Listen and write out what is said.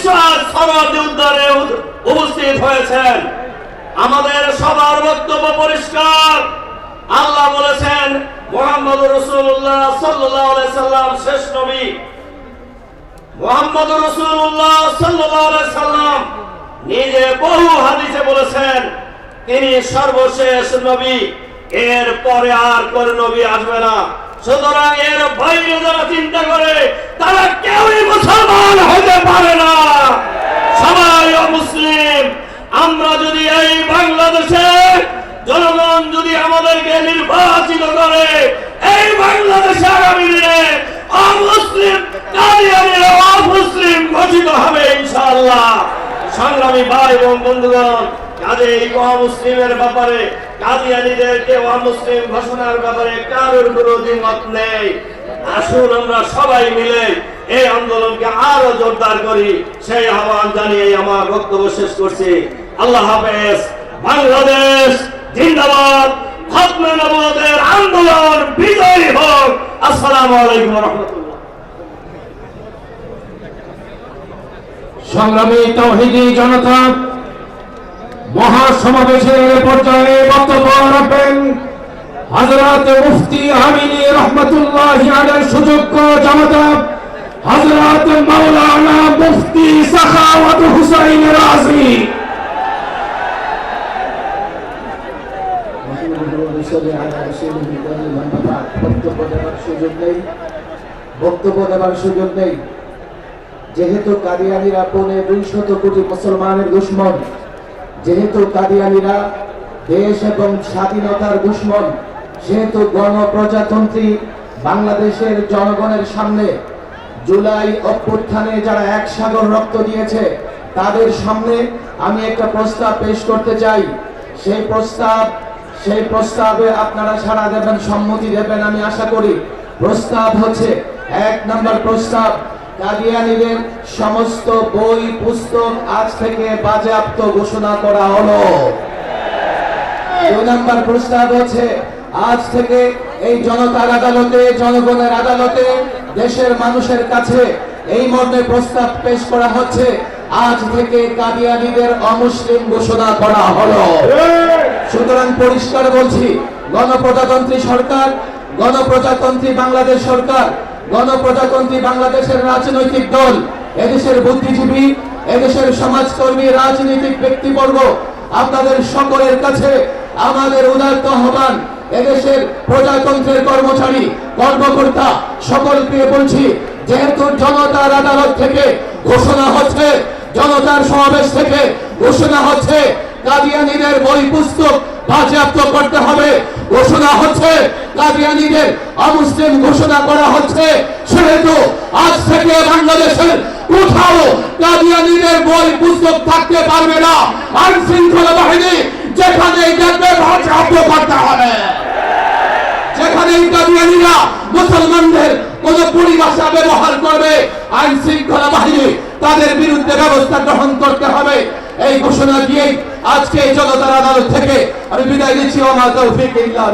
বিশ্বাস উপস্থিত হয়েছেন। আমাদের সবার বক্তব্য পরিষ্কার। আল্লাহ বলেছেন মোহাম্মদ রসুল্লাহ সাল্লাম, শেষ নবী। মোহাম্মদ রসুল্লাহ সাল্লাম নিজে বহু হাদিসে বলেছেন, তিনি সর্বশেষ নবী। এর পরে আর কোন নবী আসবে না। সুতরাং এর বাইরে যারা চিন্তা করে তারা কেউই মুসলমান হতে পারে না সবাই মুসলিম আমরা যদি এই বাংলাদেশে জনগণ যদি আমাদেরকে নির্বাচিত করে, এই বাংলাদেশে আগামী দিনে অমুসলিম অমুসলিম ঘোষিত হবে ইনশাআল্লাহ। সংগ্রামী ভাই এবং বন্ধুগণ, কাজে এই অমুসলিমের ব্যাপারে কাদিয়ানিদেরকে অমুসলিম ঘোষণার ব্যাপারে কারোর কোনো দ্বিমত নেই। আসুন আমরা সবাই মিলে এই আন্দোলনকে আরও জোরদার করি। সেই আহ্বান জানিয়ে আমার বক্তব্য শেষ করছি। আল্লাহ হাফেজ, বাংলাদেশ জিন্দাবাদ, খতমে আন্দোলন বিজয়ী হোক। আসসালামু আলাইকুম রহমতুল্লাহ। সংগ্রামী তৌহিদি জনতা, মহাসমাবেশের পর্যায়ে বক্তব্য রাখবেন হজরত মুফতি আমিনী রহমতুল্লাহ আলের সুযোগ্য জামাতা হজরত মাওলানা মুফতি সাখাওয়াত হুসাইন রাজি। বক্তব্য দেওয়ার সুযোগ নেই। বক্তব্য দেওয়ার সুযোগ নেই যেহেতু কাদিয়ানিরা পৌনে দুইশত কোটি মুসলমানের দুশ্মন, যেহেতু কাদিয়ানিরা দেশ এবং স্বাধীনতার দুশ্মন, সেহেতু গণপ্রজাতন্ত্রী বাংলাদেশের জনগণের সামনে জুলাই অভ্যুত্থানে যারা এক সাগর রক্ত দিয়েছে, তাদের সামনে আমি একটা প্রস্তাব পেশ করতে চাই। সেই প্রস্তাব সেই প্রস্তাবে আপনারা সাড়া দেবেন, সম্মতি দেবেন আমি আশা করি। প্রস্তাব হচ্ছে এক নম্বর প্রস্তাব। কাদিয়ানিদের সমস্ত বই, পুস্তক আজ থেকে বাজেয়াপ্ত ঘোষণা করা হলো। দুই নম্বর প্রস্তাব হচ্ছে, আজ থেকে এই জনতার আদালতে, জনগণের আদালতে, দেশের মানুষের কাছে এই মর্মে প্রস্তাব পেশ করা হচ্ছে। আজ থেকে কাদিয়ানিদের অমুসলিম ঘোষণা করা হলো। সুতরাং পরিষ্কার বলছি, গণপ্রজাতন্ত্রী সরকার, গণপ্রজাতন্ত্রী বাংলাদেশ সরকার, গণপ্রজাতন্ত্রী বাংলাদেশের রাজনৈতিক দল, এদেশের বুদ্ধিজীবী, এদেশের সমাজকর্মী, রাজনৈতিক ব্যক্তিবর্গ, আপনাদের সকলের কাছে আমাদের উদার্ত আহ্বান, এদেশের প্রজাতন্ত্রের কর্মচারী, কর্মকর্তা, সকলকে বলছি, যেহেতু জনতার আদালত থেকে ঘোষণা হচ্ছে জনতার সমাবেশ থেকে ঘোষণা হচ্ছে কাদিয়ানিদের বই পুস্তক বাজেয়াপ্ত করতে হবে। ঘোষণা হচ্ছে কাদিয়ানিদের অমুসলিম ঘোষণা করা হচ্ছে। সেহেতু আজ থেকে বাংলাদেশের কোথাও কাদিয়ানিদের বই পুস্তক থাকতে পারবে না। আইন শৃঙ্খলা বাহিনী যেখানে দেখবে বাজেয়াপ্ত করতে হবে। যেখানে কাদিয়ানিরা মুসলমানদের কোন পরিভাষা ব্যবহার করবে, আইন শৃঙ্খলা বাহিনী তাদের বিরুদ্ধে ব্যবস্থা গ্রহণ করতে হবে। এই ঘোষণা দিয়ে আজকে এই জনতার আদালত থেকে আমি বিদায় দিচ্ছি আমার তৌফিক ইল্লাহ